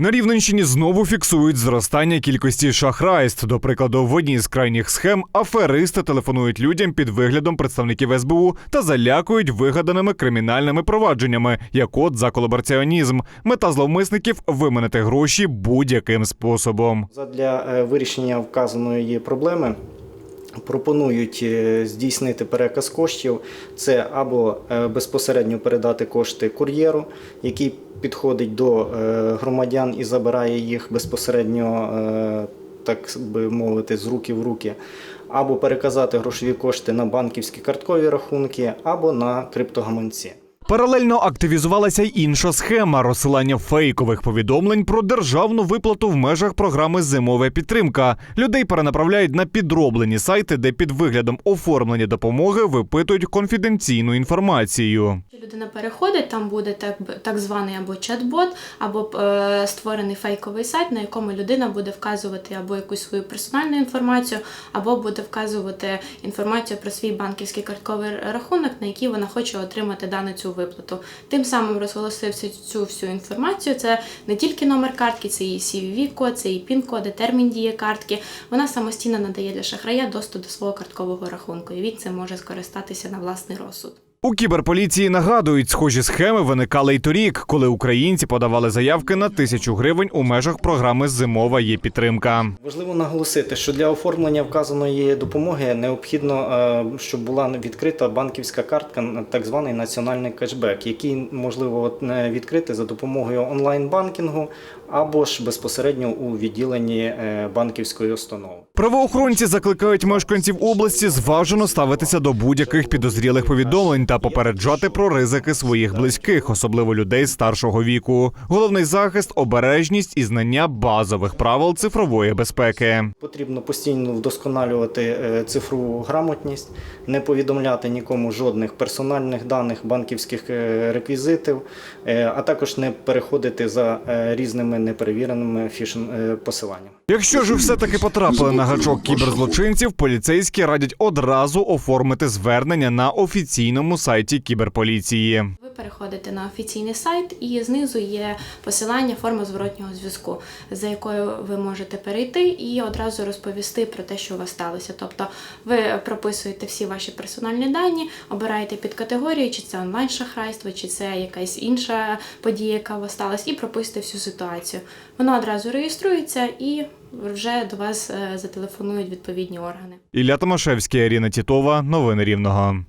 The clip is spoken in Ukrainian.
На Рівненщині знову фіксують зростання кількості шахрайств. До прикладу, в одній з крайніх схем аферисти телефонують людям під виглядом представників СБУ та залякують вигаданими кримінальними провадженнями, як от за колабораціонізм. Мета зловмисників виманити гроші будь-яким способом. Задля е, вирішення вказаної проблеми пропонують е, здійснити переказ коштів. Це або е, безпосередньо передати кошти кур'єру, який підходить до е, громадян і забирає їх безпосередньо, так би мовити, з руки в руки. Або переказати грошові кошти на банківські карткові рахунки, або на криптогаманці. Паралельно активізувалася й інша схема розсилання фейкових повідомлень про державну виплату в межах програми Зимова підтримка. Людей перенаправляють на підроблені сайти, де під виглядом оформлення допомоги випитують конфіденційну інформацію. Людина переходить, там буде так, так званий або чат-бот, або е, створений фейковий сайт, на якому людина буде вказувати або якусь свою персональну інформацію, або буде вказувати інформацію про свій банківський картковий рахунок, на який вона хоче отримати дану цю. Тим самим розголосився цю всю інформацію. Це не тільки номер картки, це і CVV-код, це і пін-коди, термін дії картки. Вона самостійно надає для шахрая доступ до свого карткового рахунку, і він це може скористатися на власний розсуд. У кіберполіції нагадують, схожі схеми виникали й торік, коли українці подавали заявки на тисячу гривень у межах програми Зимова є підтримка. Важливо наголосити, що для оформлення вказаної допомоги необхідно, е, щоб була відкрита банківська картка, так званий національний кешбек, який можливо е, відкрити за допомогою онлайн-банкінгу або ж безпосередньо у відділенні е, банківської установи. Правоохоронці закликають мешканців області зважено ставитися до будь-яких підозрілих повідомлень та попереджати про ризики своїх близьких, особливо людей старшого віку. Головний захист, обережність і знання базових правил цифрової безпеки. Потрібно постійно вдосконалювати е, цифрову грамотність, не повідомляти нікому жодних персональних даних, банківських е, реквізитів, е, а також не переходити за різними неперевіреними фішн посиланнями. Якщо ж все-таки потрапили на гачок кіберзлочинців, поліцейські радять одразу оформити звернення на офіційному сайті кіберполіції. Ви переходите на офіційний сайт, і знизу є посилання форма зворотнього зв'язку, за якою ви можете перейти і одразу розповісти про те, що у вас сталося. Тобто ви прописуєте всі ваші персональні дані, обираєте під категорію, чи це онлайн-шахрайство, чи це якась інша подія, яка у вас сталася, і прописуєте всю ситуацію. Воно одразу реєструється і вже до вас е, зателефонують відповідні органи. Ілля Томашевський, Аріна Тітова. Новини Рівного.